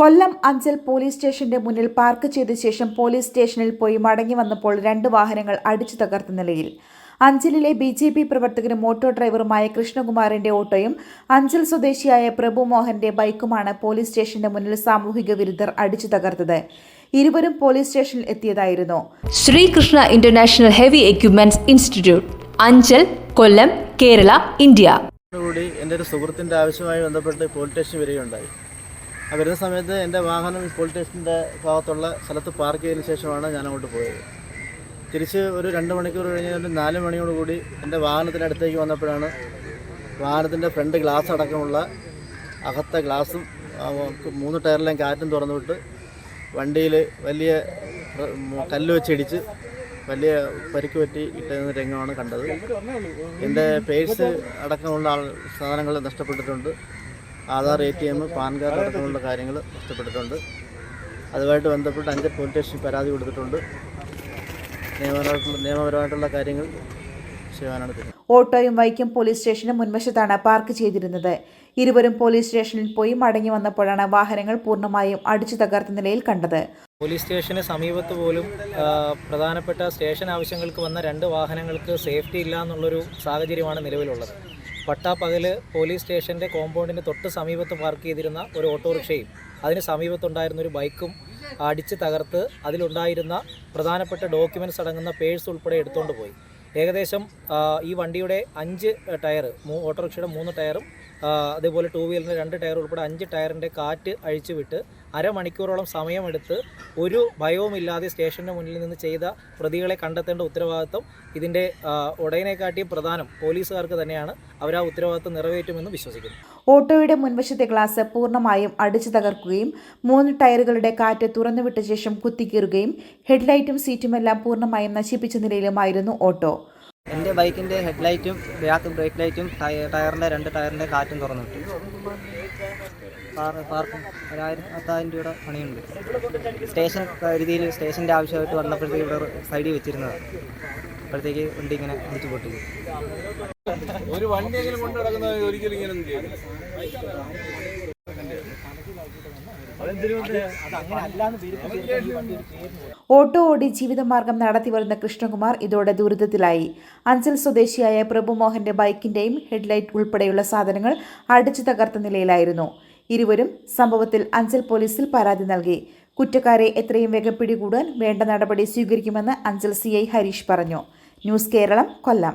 Kollam Anchal police സ്റ്റേഷന്റെ മുന്നിൽ park ചെയ്ത ശേഷം പോലീസ് സ്റ്റേഷനിൽ പോയി മടങ്ങി വന്നപ്പോൾ രണ്ട് വാഹനങ്ങൾ അടിച്ചു തകർത്ത നിലയിൽ. അഞ്ചലിലെ ബി ജെ പി പ്രവർത്തകരും ഓട്ടോ ഡ്രൈവറുമായ കൃഷ്ണകുമാറിന്റെ ഓട്ടോയും അഞ്ചൽ സ്വദേശിയായ പ്രഭു മോഹന്റെ ബൈക്കുമാണ് പോലീസ് സ്റ്റേഷന്റെ മുന്നിൽ സാമൂഹിക വിരുദ്ധർ അടിച്ചു തകർത്തത്. ഇരുവരും പോലീസ് സ്റ്റേഷനിൽ എത്തിയതായിരുന്നു. Sreekrishna international heavy equipments institute Anchal Kollam Kerala India. കൂടി എന്റെ ഒരു സുഹൃത്തിന്റെ ആവശ്യമായി ബന്ധപ്പെട്ട് പോലീസ് സ്റ്റേഷൻ വരികയുണ്ടായി. ആ വരുന്ന സമയത്ത് എന്റെ വാഹനം പോലീസ് സ്റ്റേഷന്റെ ഭാഗത്തുള്ള സ്ഥലത്ത് പാർക്ക് ചെയ്തതിന് ശേഷമാണ് ഞാൻ അങ്ങോട്ട് പോയത്. തിരിച്ച് ഒരു രണ്ട് മണിക്കൂർ കഴിഞ്ഞ് ഒരു നാല് മണിയോട് കൂടി എന്റെ വാഹനത്തിന്റെ അടുത്തേക്ക് വന്നപ്പോഴാണ് വാഹനത്തിന്റെ ഫ്രണ്ട് ഗ്ലാസ് അടക്കമുള്ള അകത്തെ ഗ്ലാസും മൂന്ന് ടയറിലെയും കാറ്റും തുറന്നു വിട്ട് വണ്ടിയിൽ വലിയ കല്ല് വെച്ചിടിച്ച് വലിയ പരിക്ക് പറ്റി ഇട്ടുന്ന രംഗമാണ് കണ്ടത്. എന്റെ പേഴ്സ് അടക്കമുള്ള സാധനങ്ങൾ നഷ്ടപ്പെട്ടിട്ടുണ്ട്. Aadhaar A T M PAN card അടക്കമുള്ള കാര്യങ്ങൾ നഷ്ടപ്പെട്ടിട്ടുണ്ട്. അതുമായിട്ട് ബന്ധപ്പെട്ട് അഞ്ച് പോലീസ് സ്റ്റേഷനിൽ പരാതി കൊടുത്തിട്ടുണ്ട്. നിയമപരമായിട്ടുള്ള നിയമപരമായിട്ടുള്ള കാര്യങ്ങൾ ചെയ്യാനാണ് ഓട്ടോയും വൈക്കം പോലീസ് സ്റ്റേഷന് മുൻവശത്താണ് പാർക്ക് ചെയ്തിരുന്നത്. ഇരുവരും പോലീസ് സ്റ്റേഷനിൽ പോയി മടങ്ങി വന്നപ്പോഴാണ് വാഹനങ്ങൾ പൂർണമായും അടിച്ചു തകർത്ത നിലയിൽ കണ്ടത്. പോലീസ് സ്റ്റേഷന് സമീപത്ത് പോലും പ്രധാനപ്പെട്ട സ്റ്റേഷൻ ആവശ്യങ്ങൾക്ക് വന്ന രണ്ട് വാഹനങ്ങൾക്ക് സേഫ്റ്റി ഇല്ല എന്നുള്ളൊരു സാഹചര്യമാണ് നിലവിലുള്ളത്. പട്ടാപ്പകൽ പോലീസ് സ്റ്റേഷന്റെ കോമ്പൗണ്ടിന് തൊട്ട് സമീപത്ത് പാർക്ക് ചെയ്തിരുന്ന ഒരു ഓട്ടോറിക്ഷയും അതിന് സമീപത്തുണ്ടായിരുന്ന ഒരു ബൈക്കും അടിച്ച് തകർത്ത് അതിലുണ്ടായിരുന്ന പ്രധാനപ്പെട്ട ഡോക്യുമെന്റ്സ് അടങ്ങുന്ന പേഴ്സ് ഉൾപ്പെടെ എടുത്തുകൊണ്ട് പോയി. ഏകദേശം ഈ വണ്ടിയുടെ അഞ്ച് ടയർ മൂ ഓട്ടോറിക്ഷയുടെ മൂന്ന് ടയറും അതേപോലെ ടൂ വീലറിന്റെ രണ്ട് ടയർ ഉൾപ്പെടെ അഞ്ച് ടയറിന്റെ കാറ്റ് അഴിച്ചു വിട്ട് അരമണിക്കൂറോളം സമയമെടുത്ത് ഒരു ഭയവുമില്ലാതെ സ്റ്റേഷന്റെ മുന്നിൽ നിന്ന് ചെയ്ത പ്രതികളെ കണ്ടെത്തേണ്ട ഉത്തരവാദിത്വം ഇതിന്റെ ഉടയനെക്കാട്ടിയും പ്രധാനം പോലീസുകാർക്ക് തന്നെയാണ്. അവർ ആ ഉത്തരവാദിത്വം നിറവേറ്റുമെന്ന് വിശ്വസിക്കുന്നു. ഓട്ടോയുടെ മുൻവശത്തെ ഗ്ലാസ് പൂർണമായും അടിച്ചു തകർക്കുകയും മൂന്ന് ടയറുകളുടെ കാറ്റ് തുറന്നുവിട്ട ശേഷം കുത്തിക്കീറുകയും ഹെഡ്ലൈറ്റും സീറ്റുമെല്ലാം പൂർണമായും നശിപ്പിച്ച നിലയിലുമായിരുന്നു ഓട്ടോ. എന്റെ ബൈക്കിന്റെ ഹെഡ്ലൈറ്റും ബാക്ക് ബ്രേക്ക് ലൈറ്റും ടയ- ടയറിന്റെ രണ്ട് ടയറിന്റെ കാറ്റും തുറന്നിട്ടു പാർ- പാർക്കും ഒരായിരം പത്തായിരം രൂപയുടെ പണിയുണ്ട്. സ്റ്റേഷൻ രീതിയിൽ സ്റ്റേഷന്റെ ആവശ്യമായിട്ട് വന്നപ്പോഴത്തേക്ക് ഇവിടെ സൈഡിൽ വെച്ചിരുന്നതാണ് അപ്പോഴത്തേക്ക് വണ്ടി ഇങ്ങനെ അടിച്ചു പൊട്ടി ഒരു വണ്ടിയെങ്കിലും കൊണ്ട് നടക്കുന്നത് ഒരിക്കലും ഇങ്ങനെ ഒന്നും ചെയ്യില്ല. ഓട്ടോ ഓടി ജീവിതമാർഗം നടത്തിവരുന്ന കൃഷ്ണകുമാർ ഇതോടെ ദുരിതത്തിലായി. അഞ്ചൽ സ്വദേശിയായ പ്രഭുമോഹന്റെ ബൈക്കിന്റെയും ഹെഡ്ലൈറ്റ് ഉൾപ്പെടെയുള്ള സാധനങ്ങൾ അടിച്ചു തകർത്ത നിലയിലായിരുന്നു. ഇരുവരും സംഭവത്തിൽ അഞ്ചൽ പോലീസിൽ പരാതി നൽകി. കുറ്റക്കാരെ എത്രയും വേഗം പിടികൂടാൻ വേണ്ട നടപടി സ്വീകരിക്കുമെന്ന് അഞ്ചൽ സി ഹരീഷ് പറഞ്ഞു. News Keralam Kollam.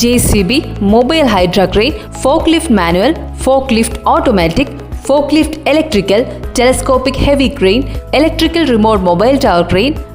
JCB mobile hydra crane forklift manual forklift automatic forklift electrical telescopic heavy crane electrical remote mobile tower crane